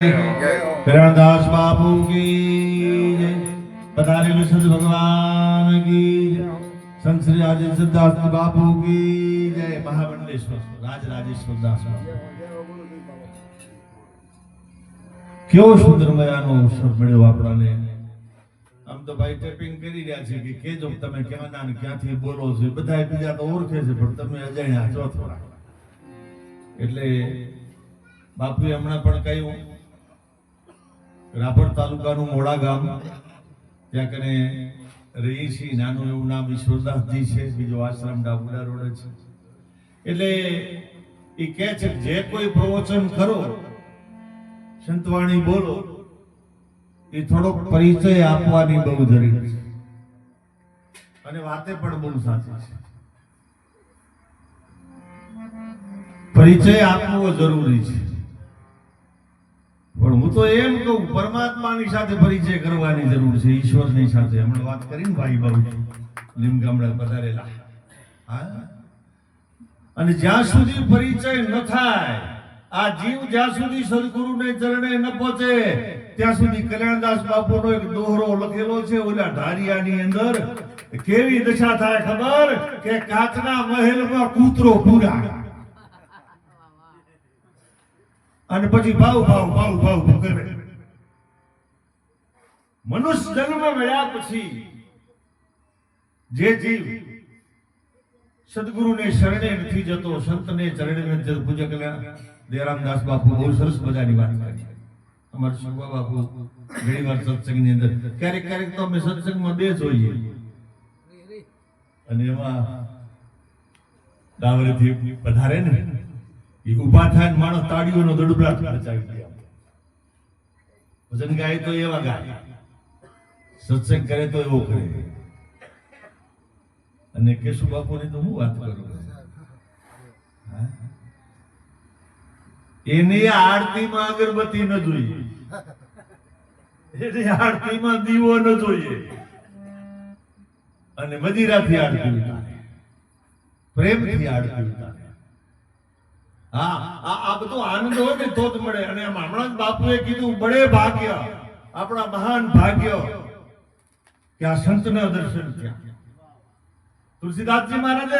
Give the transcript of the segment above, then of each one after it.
કરુણાદાસ બાપુ કી પધારેલું સંત ભગવાન કી સંત શ્રી રાજેશ્વરદાસ બાપુ કી જય મહામંડલેશ્વર રાજ રાજેશ્વર દાસ કેવો સુંદર મજાનો અવસર મળ્યો આપણાને આમ તો ભાઈ ટેપિંગ કરી રહ્યા છે કે કેજો તમે ક્યાંના ને ક્યાંથી બોલો છો બધા બીજા તો ઓળખે છે પણ તમે અજાણ્યા છો થોડા એટલે બાપુએ હમણાં પણ કહ્યું રાપર તાલુકાનું મોડા ગામ. ત્યાં કને રહી છીએ. નાનું એવું નામ ઈશ્વરદાસજી છે. બીજો આશ્રમ ડાબુડા રોડ છે. એટલે એ કહે છે જે કોઈ પ્રવચન કરો, સંતવાણી બોલો, એ થોડોક પરિચય આપવાની બહુ જરૂરી છે. અને વાતે પણ બહુ સાચી છે. પરિચય આપવો જરૂરી છે. પણ હું તો એમ કહું, પરમાત્માની સાથે પરિચય કરવાની જરૂર છે, ઈશ્વરની સાથે. હમણાં વાત કરીને ભાઈ બહુ લીમગામડા પધારેલા. અને જ્યાં સુધી પરિચય ન થાય, આ જીવ જ્યાં સુધી સદગુરુને ચરણે ન પહોંચે, ત્યાં સુધી કલ્યાણદાસ બાપુનો એક દોહરો લખેલો છે ઓલા ઢારિયાની અંદર. કેવી દશા થાય ખબર? કે કાચના મહેલમાં કૂતરો પૂરા. અને પછી ભાવ ભાવ ભાવ ભાવ કરે મનુષ્ય જન્મ મળ્યા પછી જે જીવ સદગુરુને શરણે નથી જતો, સંતને ચરણે નથી જતો, પૂજ્ય કલ્યાણ દયારામદાસ બાપુ બહુ સરસ મજાની વાત કરી. અમારા શંભા બાપુ ઘણી વાર સત્સંગની અંદર, ક્યારેક ક્યારેક તો અમે સત્સંગમાં બે જોઈએ. અને એમાં ડાવરેથી પધારે ને ઊભા થાય માણસ તાળીઓનો દડબડાટ મચાવી દે ભજન ગાય તો એવા ગાય. સત્સંગ કરે તો એવો કરે. અને કેશુ બાપુની તો હું વાત કરું? એની આરતીમાં અગરબત્તી ન જોઈએ. એની આરતીમાં દીવો ન જોઈએ. અને મદિરાથી આરતી ઉતારે. પ્રેમથી આરતી ઉતારે. હા, આ આ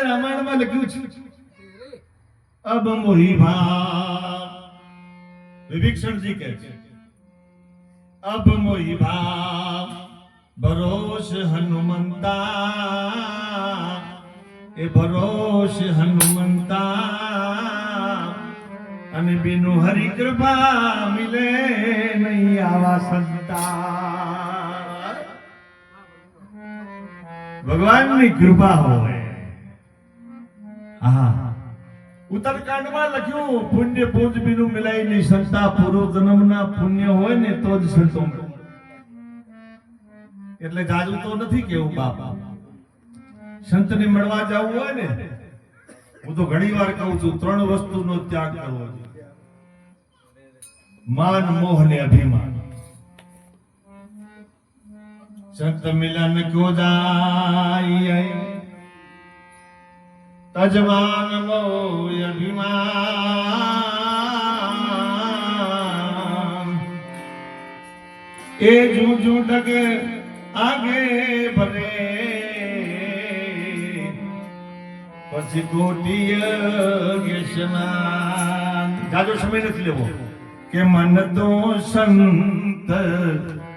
રામાયણમાં લખ્યું છે, અબ મોહી કહે છે, અબ મોહી ભાવ હનુમંતા. એ ભરોસ હનુમંતા અને બિનુ હરિ કૃપા મિલે નહીં આવા સંતા ભગવાનની કૃપા હોય. આહા. ઉત્તરકાંડમાં લખ્યું, પુણ્ય પૂજ બીનું મિલાય નહીં સંતા પૂર્વ જન્મના પુણ્ય હોય ને તો જ સંતો એટલે જાજુ તો નથી કેવું બાપા. સંતને મળવા જવું હોય ને હું તો ઘણી વાર કહું છું, ત્રણ વસ્તુનો ત્યાગ કરવો જોઈએ. માન, મોહ ને અભિમાન. સંત મિલન કો જાય તજમાન મોહ અભિમાન. એ જૂજુ ડગે આગે ભરે. પછી કોટીય વ્યસનાન જાજો સમય નથી લેવો. કે મન તો સંત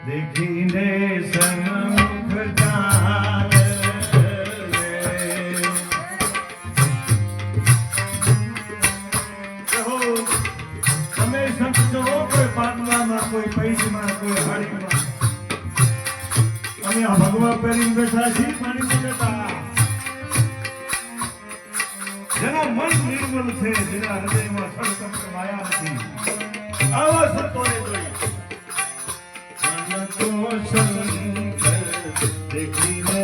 દેખીને સન્મુખ ચાલે. તમે સંત કોઈ પાટલામાં કોઈ પૈસમાં, કોઈ હાડીમાં. અમે આ ભગવા પહેરીને બેઠા છીએ પાણી જતા જેના મન નિર્મલ છે, જેના હૃદયમાં સડકંપ માયા નથી. આવા સંતોને જોઈ મન તો શંકર દેખીને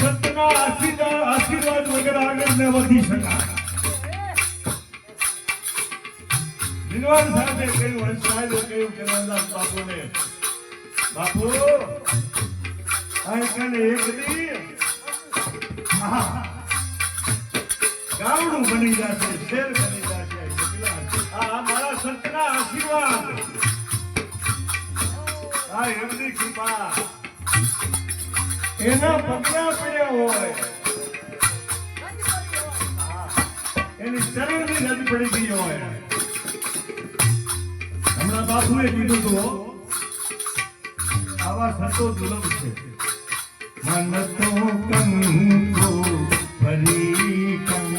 સતના આશીર્વાદ આશીર્વાદ વગર આગળ ન કે રામદાસ બાપુને, બાપુ આ કને એક દી. બની જશે શેર બની જશે આ મારા સંતના આશીર્વાદ. આ એમની કૃપા. એના પગલા પડ્યા હોય. એની ચરણની નદી પડી ગઈ હોય. હમણાં બાપુએ કીધું તો આવા થતો દુર્લભ છે. મન તો કંકો ફરી કંકાવતી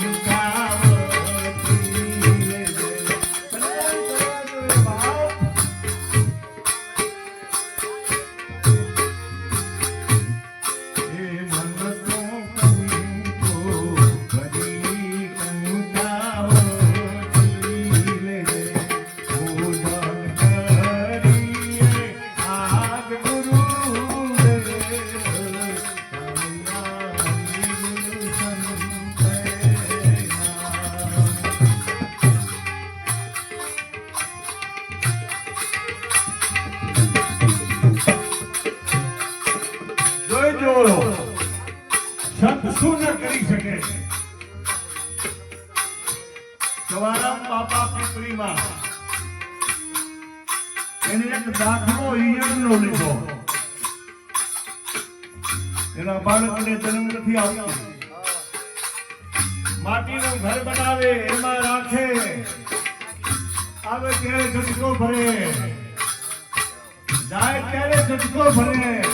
શું ન કરી શકે? સવારામ બાપા પીપળીમાં. એને એક દાખલો ઈયળનો લીધો. એના બાળકને જન્મ નથી આવતો. માટીનું ઘર બનાવે, એમાં રાખે. આવે ત્યારે ઝટકો ભરે. જાય ત્યારે ઝટકો ભરે.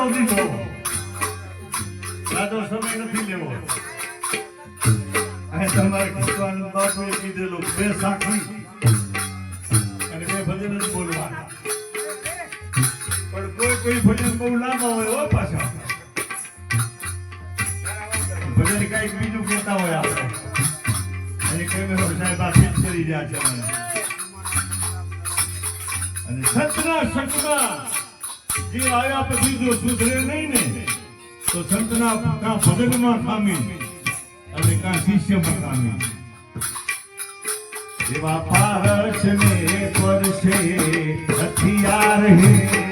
દાખલો દીધો જાજો સમય નથી લેવો. અને તમારે ભગવાન બાપુએ કીધેલું, બે સાખી અને બે ભજન જ બોલવા પણ કોઈ કોઈ ભજન બહુ લાંબા હોય, હો પાછા. ભજન કંઈક બીજું કહેતા હોય આપણે. અને કેમેરો સાહેબ આ ફિટ કરી રહ્યા છે અને સંતના સંતના જે આવ્યા પછી જો સુધરે નહીં ને, તો સંતના કાં ભજનમાં ખામી અને કાં શિષ્યમાં ખામી. એવા પારસ ને પરસે હથિયાર હે.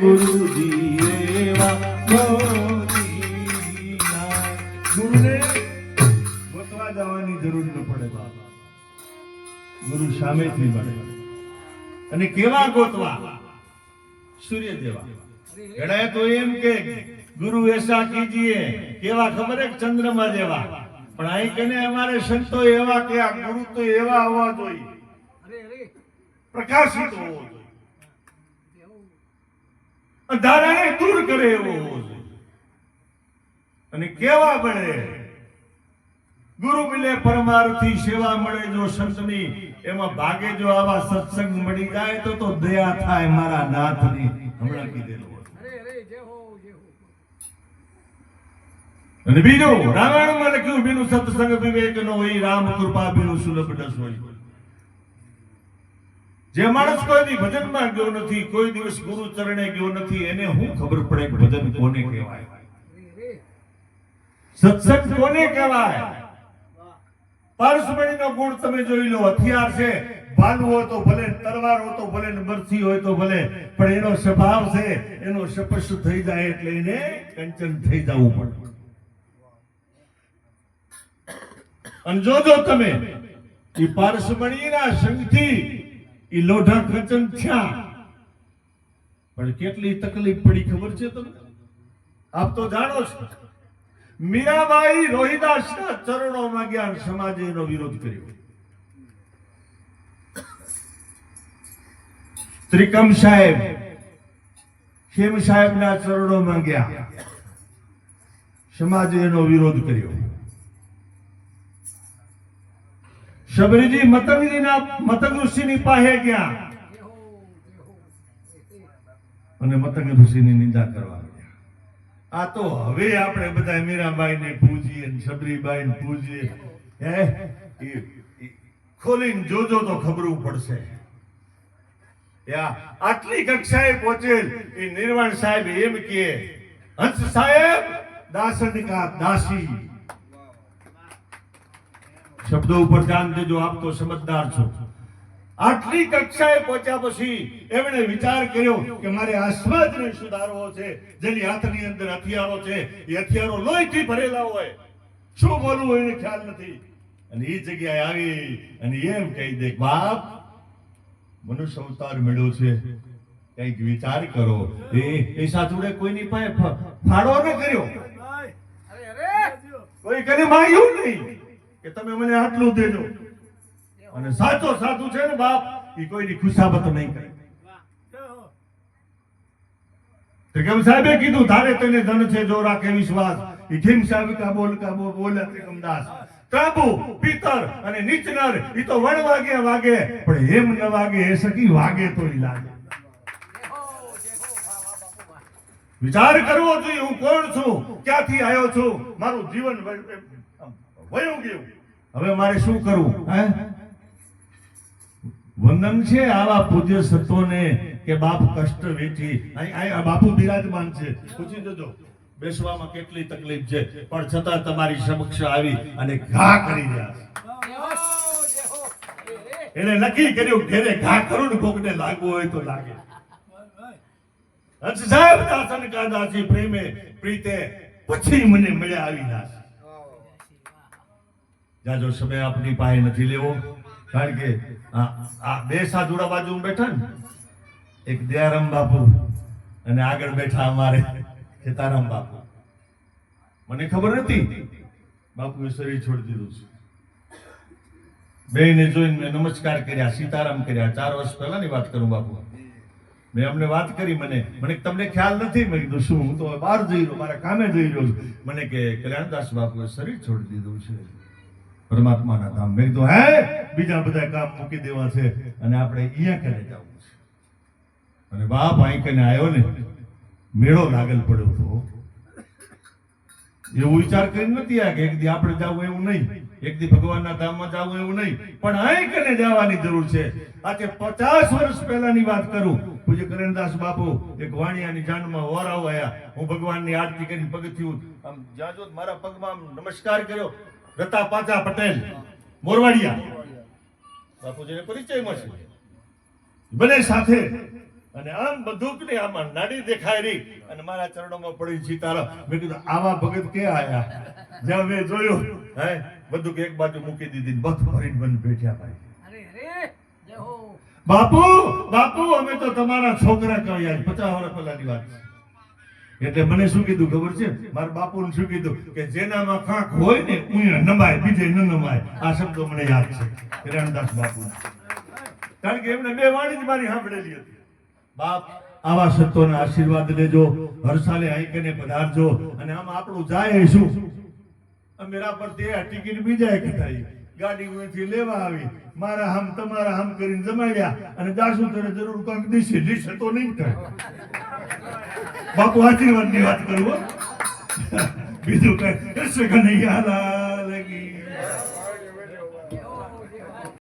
ગુરુજી એવા ગુરુને ગોતવા જવાની જરૂર ન પડે બાબા ગુરુ સામેથી મળે. અને કેવા ગોતવા? સૂર્ય દેવા ઘણા તો એમ કે ગુરુ એસા કીજીએ કેવા ખબર એક ચંદ્રમા જેવા. પણ અહીં કને અમારે સંતો એવા કે આ ગુરુ તો એવા હોવા જોઈએ. પ્રકાશિત હોવો જોઈએ. અંધારાને દૂર કરે એવો હોવો જોઈએ. અને કેવા બને? ગુરુ મિલે પરમાર્થી સેવા મળે જો સંતની એમાં ભાગે જો આવા સત્સંગ મળી જાય તો તો દયા થાય મારા નાથની. હમણાં કીધેલું અને બીજું રામાયણમાં લખ્યું બીનું સત્સંગ વિવેક નો હોય રામ કૃપા બીનું સુલભ ડસ હોય. જે માણસ કોઈ ભજનમાં ગયો નથી, કોઈ દિવસ ગુરુ ચરણે ગયો નથી, એને શું ખબર પડે ભજન કોને કહેવાય? સત્સંગ કોને કહેવાય? પરસમણીનો ગુણ તમે જોઈ લો, હથિયાર છે, ભાલુ હોય તો ભલે, તલવાર હોય તો ભલે મરસી હોય તો ભલે, પણ એનો સ્વભાવ છે, એનો સપસ્ત થઈ જાય એટલે એને કંચન થઈ જવું પડે. અને જોજો તમે એ પારસમણીના સંગથી એ લોઢા ખચન થયા. પણ કેટલી તકલીફ પડી ખબર છે તમને? આપ તો જાણો છો. મીરાબાઈ રોહિદાસના ચરણોમાં ગયા સમાજે એનો વિરોધ કર્યો. ત્રિકમ સાહેબ, ખેમ સાહેબના ચરણોમાં ગયા સમાજે એનો વિરોધ કર્યો. શબરીજી મતંગજીના મતંગ ઋષિની પાસે ગયા. અને મતંગ ઋષિની નિંદા કરવા. આ તો હવે આપણે બધા મીરાબાઈને પૂજીએ ને શબરીબાઈને પૂજીએ. હે? ખોલીને જોજો તો ખબરું પડશે. આટલી કક્ષાએ પહોંચેલ એ નિર્વાણ સાહેબ એમ કે હંસ સાહેબ દાસનિકા દાસી. શબ્દો ઉપર ધ્યાન દેજો આપ તો સમજદાર છો. આટલી કક્ષાએ પહોંચ્યા પછી એમણે વિચાર કર્યો કે મારે આ સમાજને સુધારવો છે જેની હાથની અંદર હથિયારો છે એ હથિયારો લોહીથી ભરેલા હોય. શું બોલવું એને ખ્યાલ નથી. અને એ જગ્યાએ આવી અને એમ કહી દે બાપ મનુષ્ય અવતાર મેળ્યો છે. કંઈક વિચાર કરો. એ એ સાધુડે કોઈની પાસે ફાળો ન કર્યો. કોઈ કરે માંગ્યું નહીં. કે તમે મને આટલું દેજો. અને સાચો સાધુ છે ને બાપ એ કોઈની ખુશાબત નહીં કરે. તો વણ વાગે વાગે, પણ એમ ન વાગે, એ સકી વાગે તો લાગે. વિચાર કરવો જોઈએ હું કોણ છું, ક્યાંથી આવ્યો છું? મારું જીવન વય- ગયું. હવે મારે શું કરવું, હે? વંદન છે આવા પૂજ્ય સત્વને કે બાપ કષ્ટ વેઠી. આ બાપુ બિરાજમાન છે. પૂછી જજો, બેસવામાં કેટલી તકલીફ છે. પણ છતાં તમારી સમક્ષ આવી અને ઘા કરી રહ્યા એને નક્કી કર્યું, ઘેરે ઘા કરું ને કોકને લાગવું હોય તો લાગે. હંસ સાહેબ દાસન કાદાસી પ્રેમે, પ્રીતે પછી મને મળ્યા આવી દાસ જાજો સમય આપની પાસે નથી લેવો. કારણ કે આ બે સાધુડા બાજુ બેઠા ને, એક દયારામ બાપુ અને આગળ બેઠા અમારે ખેતારામ બાપુ. મને ખબર નથી. બાપુએ શરીર છોડી દીધું છે. બેને જોઈને મેં નમસ્કાર કર્યા, સીતારામ કર્યા. ચાર વર્ષ પહેલાની વાત કરું બાપુ. મેં અમને વાત કરી, મને મને તમને ખ્યાલ નથી. મેં કીધું, શું? હું તો બહાર જઈ રહ્યો, મારા કામે જઈ રહ્યો છું. મને કે, કલ્યાણદાસ બાપુએ શરીર છોડી દીધું છે. પરમાત્માના ધામ મેં કીધું, હે, બીજા બધા કામ મૂકી દેવા છે અને આપણે અહીંયા ક્યારે જવું છે? અને બાપ અહીં કને આવ્યો ને, મેળો લાગેલ પડ્યો હતો. એવું વિચાર કરી નથી આ કે એક દી આપણે જવું એવું નહીં, એક દી ભગવાનના ધામમાં જવું એવું નહીં, પણ અહીં કને જવાની જરૂર છે. આજે પચાસ વર્ષ પહેલાની વાત કરું, પૂજ્ય કરણદાસ બાપુ એક વાણિયાની જાનમાં વોરાવ આવ્યા હું ભગવાનની આરતી કરીને પગથિયું આમ જાજો મારા પગમાં નમસ્કાર કર્યો. રતા પાચા પટેલ મોરવાડિયા. બાપુજીને પરિચય મળશે. બને સાથે. અને આમ બધું કે નહીં, આમાં નાડી દેખાય રહી અને મારા ચરણોમાં પડી સીતારામ મેં કીધું આવા ભગત કે આયા? જ્યાં મેં જોયું હે બધું કે એક બાજુ મૂકી દીધી ને બથ ભરીને બંધ બેઠ્યા ભાઈ. અરે અરે જય હો. બાપુ બાપુ અમે તો તમારા છોકરા કહ્યા પચાસ વર્ષ પહેલાની વાત છે. એટલે મને શું કીધું ખબર છે? મારા બાપુને શું કીધું? કે જેનામાં કાંક હોય ને નમાય, બીજે ન નમાય. આ શબ્દો મને યાદ છે. હિરણદાસ બાપુ. કારણ કે એમને બે વાણી જ મારી સાંભળેલી હતી. બાપ, આવા સંતોના આશીર્વાદ લેજો, હરસાલે આઈકને પધારજો, અને આમ આપણું જાય શું? અમેરા પર તે ટિકિટ બીજા થાય ગાડી ઉંચી લેવા આવી. મારા હમ, તમારા હમ કરીને જમાડ્યા. અને દાસુ તને જરૂર કંઈક દીશે દીશે તો નહીં થાય. બાપુ આશીર્વાદની વાત કરું. બીજું કઈ કૃષ્ણ કનૈયા